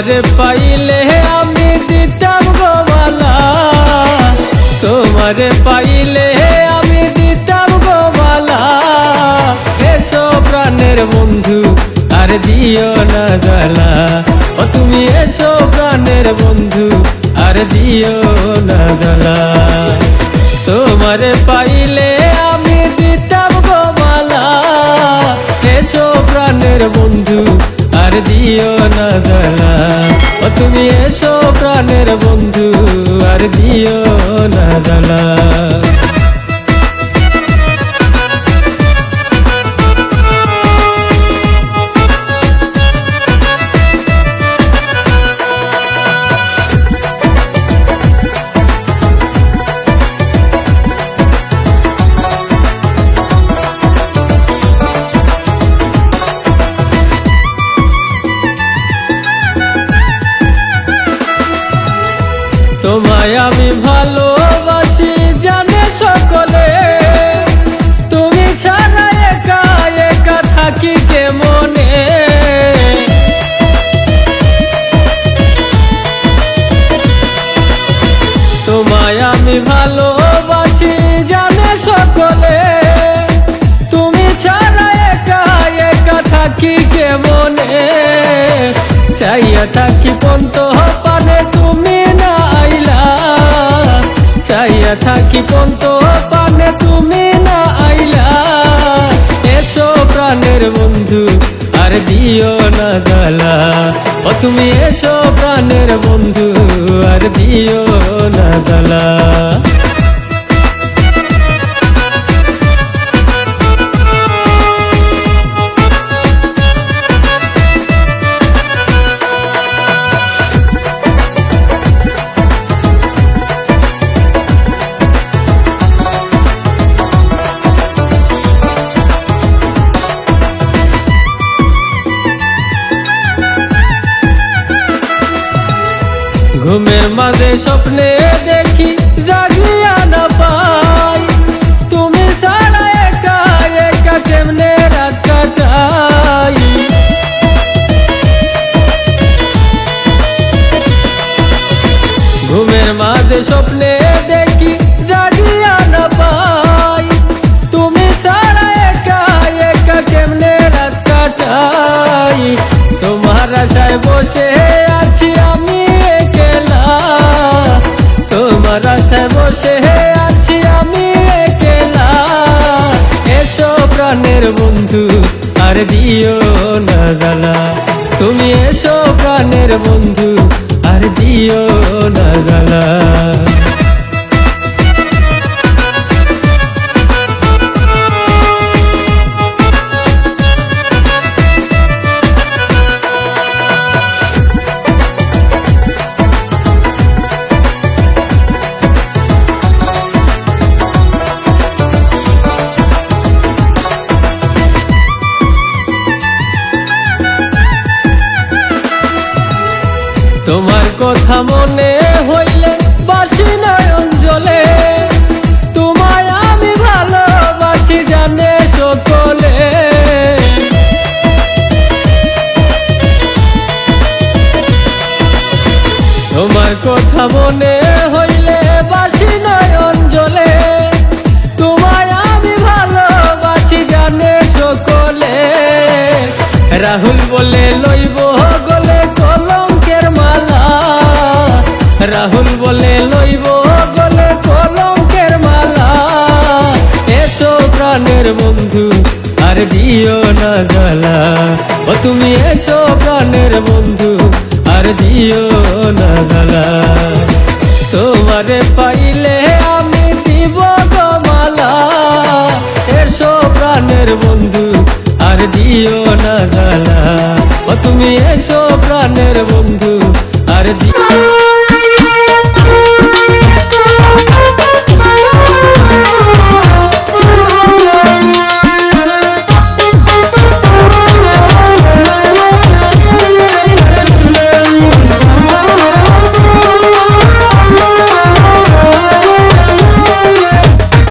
তোমারে পাইলে আমি দিতাম গোমালা তোমারে পাইলে আমি দিতাম গোমালা এসো প্রাণের বন্ধু, আর দিও না জ্বালা। ও তুমি এসো প্রাণের বন্ধু, আর দিও না জ্বালা। তোমারে পাইলে আমি দিতাম গোমালা এসো প্রাণের বন্ধু দিও না জ্বালা। ও তুমি এসো প্রাণের বন্ধু আর দিও না জ্বালা। তোমায় আমি ভালোবাসি, জানে সকলে। তুমি ছাড়া একা একা থাকি কে মনে তোমায় আমি ভালোবাসি, জানে সকলে। তুমি ছাড়া একা একা থাকি কে মনে চাইয়া থাকি থাকি পন্ত পানে তুমি না আইলা? এসো প্রাণের বন্ধু, আর দিও না জ্বালা। ও তুমি এসো প্রাণের বন্ধু, আর দিও না জ্বালা। ঘুমের মাঝে স্বপ্নে দেখি জাগিয়া না পাই। তুমি সারা একা একা কেমনে রাত কাটাই? ঘুমের মাঝে স্বপ্নে দেখি জাগিয়া না পাই। তুমি সারা একা একা কেমনে রাত কাটাই? তোমার আশায় বসে প্রাণের বন্ধু আর দিও না জ্বালা। তুমি এসো প্রাণের বন্ধু আর দিও না জ্বালা। তোমার কথা মনে হইলে বাসি নয়ন জলে তোমায় আমি ভালোবাসি জানে সকলে। তোমার কথা মনে হইলে জলে জানে রাহুল বলে রাহুল বলে লইব গলে কলঙ্কের মালা। এসো প্রাণের বন্ধু, আর দিও না জ্বালা। ও তুমি এসো প্রাণের বন্ধু, আর দিও না জ্বালা। তোমারে পাইলে আমি দিব গমালা এসো প্রাণের বন্ধু, আর দিও না জ্বালা। ও তুমি এসো প্রাণের বন্ধু